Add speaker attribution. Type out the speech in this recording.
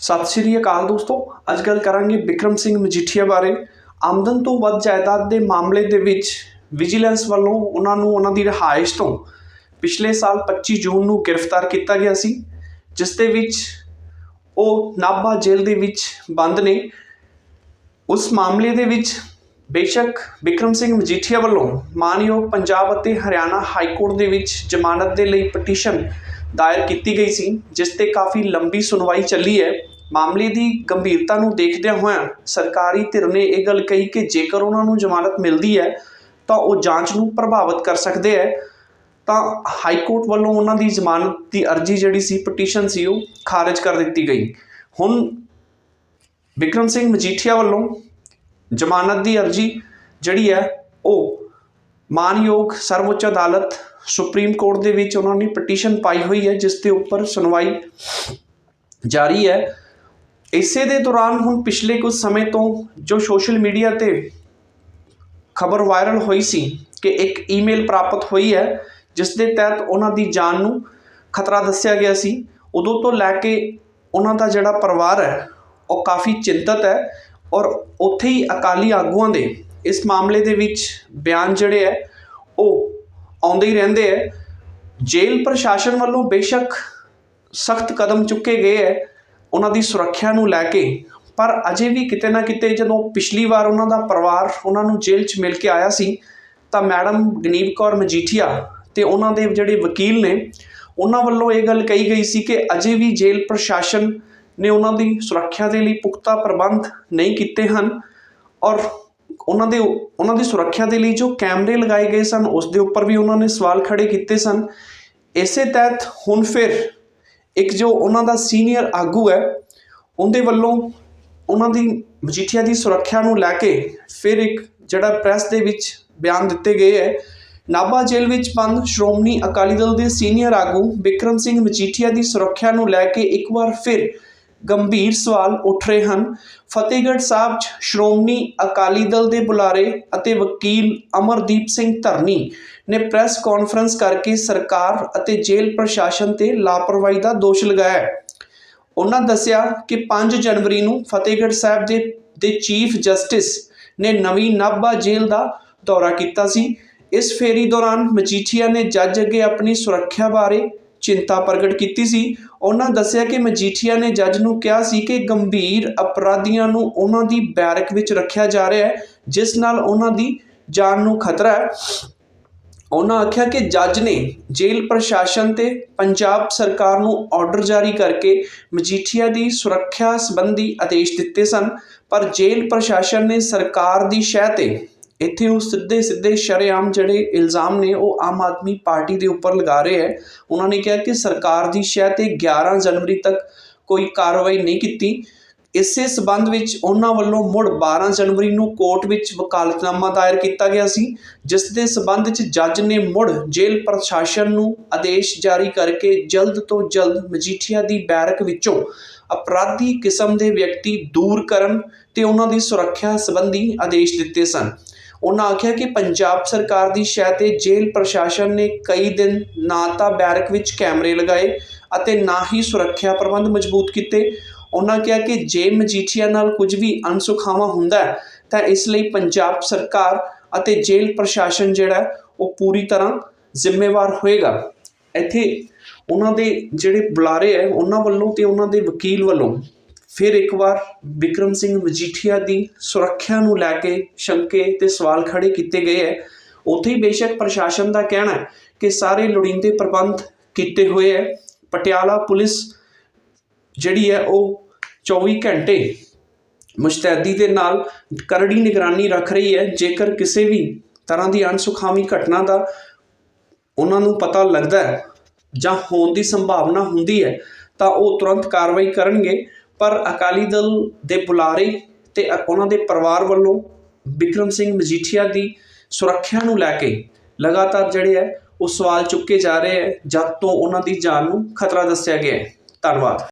Speaker 1: ਸਤਿ ਸ਼੍ਰੀ ਅਕਾਲ ਦੋਸਤੋ। ਅੱਜ ਗੱਲ ਕਰਾਂਗੇ ਵਿਕਰਮ ਸਿੰਘ ਮਜੀਠੀਆ ਬਾਰੇ। ਆਮਦਨ ਤੋਂ ਵੱਧ ਜਾਇਦਾਦ ਦੇ ਮਾਮਲੇ ਦੇ ਵਿੱਚ ਵਿਜੀਲੈਂਸ ਵੱਲੋਂ ਉਹਨਾਂ ਨੂੰ ਉਹਨਾਂ ਦੀ ਰਿਹਾਇਸ਼ ਤੋਂ ਪਿਛਲੇ ਸਾਲ 25 ਜੂਨ ਨੂੰ ਗ੍ਰਿਫਤਾਰ ਕੀਤਾ ਗਿਆ ਸੀ, ਜਿਸ ਦੇ ਵਿੱਚ ਉਹ ਨਾਭਾ ਜੇਲ੍ਹ ਦੇ ਵਿੱਚ ਬੰਦ ਨੇ। ਉਸ ਮਾਮਲੇ ਦੇ ਵਿੱਚ ਬੇਸ਼ੱਕ ਵਿਕਰਮ ਸਿੰਘ ਮਜੀਠੀਆ ਵੱਲੋਂ ਮਾਨਯੋਗ ਪੰਜਾਬ ਅਤੇ ਹਰਿਆਣਾ ਹਾਈ ਕੋਰਟ ਦੇ ਵਿੱਚ ਜ਼ਮਾਨਤ ਦੇ ਲਈ ਪਟੀਸ਼ਨ ਦਾਇਰ ਕੀਤੀ ਗਈ ਸੀ, ਜਿਸ ਤੇ ਕਾਫੀ ਲੰਬੀ ਸੁਣਵਾਈ ਚੱਲੀ ਹੈ। ਮਾਮਲੇ ਦੀ ਗੰਭੀਰਤਾ ਨੂੰ ਦੇਖਦਿਆਂ ਹੋਇਆਂ ਸਰਕਾਰੀ ਧਿਰ ਨੇ ਇਹ ਗੱਲ ਕਹੀ ਕਿ ਜੇਕਰ ਉਹਨਾਂ ਨੂੰ ਜ਼ਮਾਨਤ ਮਿਲਦੀ ਹੈ, ਤਾਂ ਉਹ ਜਾਂਚ ਨੂੰ ਪ੍ਰਭਾਵਿਤ ਕਰ ਸਕਦੇ ਹੈ। ਤਾਂ ਹਾਈ ਕੋਰਟ ਵੱਲੋਂ ਉਹਨਾਂ ਦੀ ਜ਼ਮਾਨਤ ਦੀ ਅਰਜ਼ੀ ਜਿਹੜੀ ਸੀ, ਪਟੀਸ਼ਨ ਸੀ, ਉਹ ਖਾਰਜ ਕਰ ਦਿੱਤੀ ਗਈ। ਹੁਣ ਵਿਕਰਮ ਸਿੰਘ ਮਜੀਠੀਆ ਵੱਲੋਂ ਜ਼ਮਾਨਤ ਦੀ ਅਰਜ਼ੀ ਜਿਹੜੀ ਹੈ, ਉਹ ਮਾਨਯੋਗ ਸਰਵਉੱਚ ਅਦਾਲਤ ਸੁਪਰੀਮ ਕੋਰਟ ਦੇ ਵਿੱਚ ਉਹਨਾਂ ਨੇ ਪਟੀਸ਼ਨ ਪਾਈ ਹੋਈ ਹੈ, ਜਿਸ ਦੇ ਉੱਪਰ ਸੁਣਵਾਈ ਜਾਰੀ ਹੈ। ਇਸੇ ਦੇ ਦੌਰਾਨ ਹੁਣ ਪਿਛਲੇ ਕੁਝ ਸਮੇਂ ਤੋਂ ਜੋ ਸੋਸ਼ਲ ਮੀਡੀਆ ਤੇ ਖਬਰ ਵਾਇਰਲ ਹੋਈ ਸੀ ਕਿ ਇੱਕ ਈਮੇਲ ਪ੍ਰਾਪਤ ਹੋਈ ਹੈ, ਜਿਸ ਦੇ ਤਹਿਤ ਉਹਨਾਂ ਦੀ ਜਾਨ ਨੂੰ ਖਤਰਾ ਦੱਸਿਆ ਗਿਆ ਸੀ। ਉਦੋਂ ਤੋਂ ਲੈ ਕੇ ਉਹਨਾਂ ਦਾ ਜਿਹੜਾ ਪਰਿਵਾਰ ਹੈ, ਉਹ ਕਾਫੀ ਚਿੰਤਤ ਹੈ ਔਰ ਉੱਥੇ ਹੀ ਅਕਾਲੀ ਆਗੂਆਂ ਦੇ ਇਸ ਮਾਮਲੇ ਦੇ ਵਿੱਚ ਬਿਆਨ ਜਿਹੜੇ ਹੈ ਆਉਂਦੇ ਹੀ ਰਹਿੰਦੇ ਹੈ ਜੇਲ੍ਹ ਪ੍ਰਸ਼ਾਸਨ ਵੱਲੋਂ ਬੇਸ਼ੱਕ ਸਖਤ ਕਦਮ ਚੁੱਕੇ ਗਏ ਹੈ ਉਹਨਾਂ ਦੀ ਸੁਰੱਖਿਆ ਨੂੰ ਲੈ ਕੇ। ਪਰ ਅਜੇ ਵੀ ਕਿਤੇ ਨਾ ਕਿਤੇ ਜਦੋਂ ਪਿਛਲੀ ਵਾਰ ਉਹਨਾਂ ਦਾ ਪਰਿਵਾਰ ਉਹਨਾਂ ਨੂੰ ਜੇਲ੍ਹ 'ਚ ਮਿਲ ਕੇ ਆਇਆ ਸੀ, ਤਾਂ ਮੈਡਮ ਗਨੀਵ ਕੌਰ ਮਜੀਠੀਆ ਤੇ ਉਹਨਾਂ ਦੇ ਜਿਹੜੇ ਵਕੀਲ ਨੇ, ਉਹਨਾਂ ਵੱਲੋਂ ਇਹ ਗੱਲ ਕਹੀ ਗਈ ਸੀ ਕਿ ਅਜੇ ਵੀ ਜੇਲ੍ਹ ਪ੍ਰਸ਼ਾਸਨ ਨੇ ਉਹਨਾਂ ਦੀ ਸੁਰੱਖਿਆ ਦੇ ਲਈ ਪੁਖਤਾ ਪ੍ਰਬੰਧ ਨਹੀਂ ਕੀਤੇ ਹਨ ਔਰ ਉਹਨਾਂ ਦੇ ਉਹਨਾਂ ਦੀ ਸੁਰੱਖਿਆ ਦੇ ਲਈ ਜੋ ਕੈਮਰੇ ਲਗਾਏ ਗਏ ਸਨ, ਉਸ ਦੇ ਉੱਪਰ ਵੀ ਉਹਨਾਂ ਨੇ ਸਵਾਲ ਖੜੇ ਕੀਤੇ ਸਨ। ਇਸੇ ਤਹਿਤ ਹੁਣ ਫਿਰ ਇੱਕ ਜੋ ਉਹਨਾਂ ਦਾ ਸੀਨੀਅਰ ਆਗੂ ਹੈ, ਉਹਦੇ ਵੱਲੋਂ ਉਹਨਾਂ ਦੀ ਮਜੀਠੀਆ ਦੀ ਸੁਰੱਖਿਆ ਨੂੰ ਲੈ ਕੇ ਫਿਰ ਇੱਕ ਜਿਹੜਾ ਪ੍ਰੈਸ ਦੇ ਵਿੱਚ ਬਿਆਨ ਦਿੱਤੇ ਗਏ ਹੈ, ਨਾਭਾ ਜੇਲ੍ਹ ਵਿੱਚ ਬੰਦ ਸ਼੍ਰੋਮਣੀ ਅਕਾਲੀ ਦਲ ਦੇ ਸੀਨੀਅਰ ਆਗੂ ਵਿਕਰਮ ਸਿੰਘ ਮਜੀਠੀਆ ਦੀ ਸੁਰੱਖਿਆ ਨੂੰ ਲੈ ਕੇ ਇੱਕ ਵਾਰ ਫਿਰ ਗੰਭੀਰ ਸਵਾਲ ਉੱਠ ਰਹੇ ਹਨ। ਫਤਿਹਗੜ੍ਹ ਸਾਹਿਬ 'ਚ ਸ਼੍ਰੋਮਣੀ ਅਕਾਲੀ ਦਲ ਦੇ ਬੁਲਾਰੇ ਅਤੇ ਵਕੀਲ ਅਮਰਦੀਪ ਸਿੰਘ ਧਰਨੀ ਨੇ ਪ੍ਰੈਸ ਕਾਨਫਰੰਸ ਕਰਕੇ ਸਰਕਾਰ ਅਤੇ ਜੇਲ੍ਹ ਪ੍ਰਸ਼ਾਸਨ ਤੇ ਲਾਪਰਵਾਹੀ ਦਾ ਦੋਸ਼ ਲਗਾਇਆ। ਉਹਨਾਂ ਦੱਸਿਆ ਕਿ 5 ਜਨਵਰੀ ਨੂੰ ਫਤਿਹਗੜ੍ਹ ਸਾਹਿਬ ਦੇ ਦੇ ਚੀਫ ਜਸਟਿਸ ਨੇ ਨਵੀਂ ਨਾਭਾ ਜੇਲ੍ਹ ਦਾ ਦੌਰਾ ਕੀਤਾ ਸੀ। ਇਸ ਫੇਰੀ ਦੌਰਾਨ ਮਜੀਠੀਆ ਨੇ ਜੱਜ ਅੱਗੇ ਆਪਣੀ ਸੁਰੱਖਿਆ ਬਾਰੇ ਚਿੰਤਾ ਪ੍ਰਗਟ ਕੀਤੀ ਸੀ। ਉਹਨਾਂ ਦੱਸਿਆ ਕਿ ਮਜੀਠੀਆ ਨੇ ਜੱਜ ਨੂੰ ਕਿਹਾ ਸੀ ਕਿ ਗੰਭੀਰ ਅਪਰਾਧੀਆਂ ਨੂੰ ਉਹਨਾਂ ਦੀ ਬੈਰਕ ਵਿੱਚ ਰੱਖਿਆ ਜਾ ਰਿਹਾ ਹੈ, ਜਿਸ ਨਾਲ ਉਹਨਾਂ ਦੀ ਜਾਨ ਨੂੰ ਖਤਰਾ ਹੈ। ਉਹਨਾਂ ਆਖਿਆ ਕਿ ਜੱਜ ਨੇ ਜੇਲ੍ਹ ਪ੍ਰਸ਼ਾਸਨ ਤੇ ਪੰਜਾਬ ਸਰਕਾਰ ਨੂੰ ਆਰਡਰ ਜਾਰੀ ਕਰਕੇ ਮਜੀਠੀਆ ਦੀ ਸੁਰੱਖਿਆ ਸੰਬੰਧੀ ਆਦੇਸ਼ ਦਿੱਤੇ ਸਨ, ਪਰ ਜੇਲ੍ਹ ਪ੍ਰਸ਼ਾਸਨ ਨੇ ਸਰਕਾਰ ਦੀ ਸ਼ਹਿ ਤੇ ਇੱਥੇ ਉਹ ਸਿੱਧੇ ਸਿੱਧੇ ਸ਼ਰੇਆਮ ਜਿਹੜੇ ਇਲਜ਼ਾਮ ਨੇ ਉਹ ਆਮ ਆਦਮੀ ਪਾਰਟੀ ਦੇ ਉੱਪਰ ਲਗਾ ਰਹੇ ਹੈ। ਉਹਨਾਂ ਨੇ ਕਿਹਾ ਕਿ ਸਰਕਾਰ ਦੀ ਸ਼ਹਿ ਤੇ 11 ਜਨਵਰੀ ਤੱਕ ਕੋਈ ਕਾਰਵਾਈ ਨਹੀਂ ਕੀਤੀ। ਇਸੇ ਸਬੰਧ ਵਿੱਚ ਉਹਨਾਂ ਵੱਲੋਂ ਮੁੜ 12 ਜਨਵਰੀ ਨੂੰ ਕੋਰਟ ਵਿੱਚ ਵਕਾਲਤਨਾਮਾ ਦਾਇਰ ਕੀਤਾ ਗਿਆ ਸੀ, ਜਿਸ ਦੇ ਸਬੰਧ ਵਿੱਚ ਜੱਜ ਨੇ ਮੁੜ ਜੇਲ੍ਹ ਪ੍ਰਸ਼ਾਸਨ ਨੂੰ ਆਦੇਸ਼ ਜਾਰੀ ਕਰਕੇ ਜਲਦ ਤੋਂ ਜਲਦ ਮਜੀਠੀਆ ਦੀ ਬੈਰਕ ਵਿੱਚੋਂ ਅਪਰਾਧੀ ਕਿਸਮ ਦੇ ਵਿਅਕਤੀ ਦੂਰ ਕਰਨ ਤੇ ਉਹਨਾਂ ਦੀ ਸੁਰੱਖਿਆ ਸੰਬੰਧੀ ਆਦੇਸ਼ ਦਿੱਤੇ ਸਨ। ਉਹਨਾਂ ਆਖਿਆ ਕਿ ਪੰਜਾਬ ਸਰਕਾਰ ਦੀ ਸ਼ਹਿ ਤੇ ਜੇਲ੍ਹ ਪ੍ਰਸ਼ਾਸਨ ਨੇ ਕਈ ਦਿਨ ਨਾ ਤਾਂ ਬੈਰਕ ਵਿੱਚ ਕੈਮਰੇ ਲਗਾਏ ਅਤੇ ਨਾ ਹੀ ਸੁਰੱਖਿਆ ਪ੍ਰਬੰਧ ਮਜ਼ਬੂਤ ਕੀਤੇ। ਉਹਨਾਂ ਕਿਹਾ ਕਿ ਜੇ ਮਜੀਠੀਆ ਨਾਲ ਕੁਝ ਵੀ ਅਨਸੁਖਾਵਾਂ ਹੁੰਦਾ ਤਾਂ ਇਸ ਲਈ ਪੰਜਾਬ ਸਰਕਾਰ ਅਤੇ ਜੇਲ੍ਹ ਪ੍ਰਸ਼ਾਸਨ ਜਿਹੜਾ ਉਹ ਪੂਰੀ ਤਰ੍ਹਾਂ ਜ਼ਿੰਮੇਵਾਰ ਹੋਏਗਾ। ਇੱਥੇ ਉਹਨਾਂ ਦੇ ਜਿਹੜੇ ਬੁਲਾਰੇ ਹੈ, ਉਹਨਾਂ ਵੱਲੋਂ ਤੇ ਉਹਨਾਂ ਦੇ ਵਕੀਲ ਵੱਲੋਂ ਫਿਰ ਇੱਕ ਵਾਰ ਵਿਕਰਮ ਸਿੰਘ ਮਜੀਠੀਆ ਦੀ ਸੁਰੱਖਿਆ ਨੂੰ ਲੈ ਕੇ ਸ਼ੰਕੇ ਤੇ ਸਵਾਲ ਖੜੇ ਕੀਤੇ ਗਏ ਹੈ। ਉੱਥੇ ਹੀ ਬੇਸ਼ੱਕ ਪ੍ਰਸ਼ਾਸਨ ਦਾ ਕਹਿਣਾ ਹੈ ਕਿ ਸਾਰੇ ਲੋੜੀਂਦੇ ਪ੍ਰਬੰਧ ਕੀਤੇ ਹੋਏ ਹੈ। ਪਟਿਆਲਾ ਪੁਲਿਸ ਜਿਹੜੀ ਹੈ ਉਹ 24 ਘੰਟੇ ਮੁਸ਼ਤੈਦੀ ਦੇ ਨਾਲ ਕਰੜੀ ਨਿਗਰਾਨੀ ਰੱਖ ਰਹੀ ਹੈ। ਜੇਕਰ ਕਿਸੇ ਵੀ ਤਰ੍ਹਾਂ ਦੀ ਅਣਸੁਖਾਵੀ ਘਟਨਾ ਦਾ ਉਹਨਾਂ ਨੂੰ ਪਤਾ ਲੱਗਦਾ ਹੈ ਜਾਂ ਹੋਣ ਦੀ ਸੰਭਾਵਨਾ ਹੁੰਦੀ ਹੈ, ਤਾਂ ਉਹ ਤੁਰੰਤ ਕਾਰਵਾਈ ਕਰਨਗੇ। ਪਰ ਅਕਾਲੀ ਦਲ ਦੇ ਬੁਲਾਰੇ ਤੇ ਅ- ਉਹਨਾਂ ਦੇ ਪਰਿਵਾਰ ਵੱਲੋਂ ਵਿਕਰਮ ਸਿੰਘ ਮਜੀਠੀਆ ਦੀ ਸੁਰੱਖਿਆ ਨੂੰ ਲੈ ਕੇ ਲਗਾਤਾਰ ਜਿਹੜੇ ਹੈ, ਉਹ ਸਵਾਲ ਚੁੱਕੇ ਜਾ ਰਹੇ ਹੈ, ਜਦ ਤੋਂ ਉਹਨਾਂ ਦੀ ਜਾਨ ਨੂੰ ਖਤਰਾ ਦੱਸਿਆ ਗਿਆ ਹੈ। ਧੰਨਵਾਦ।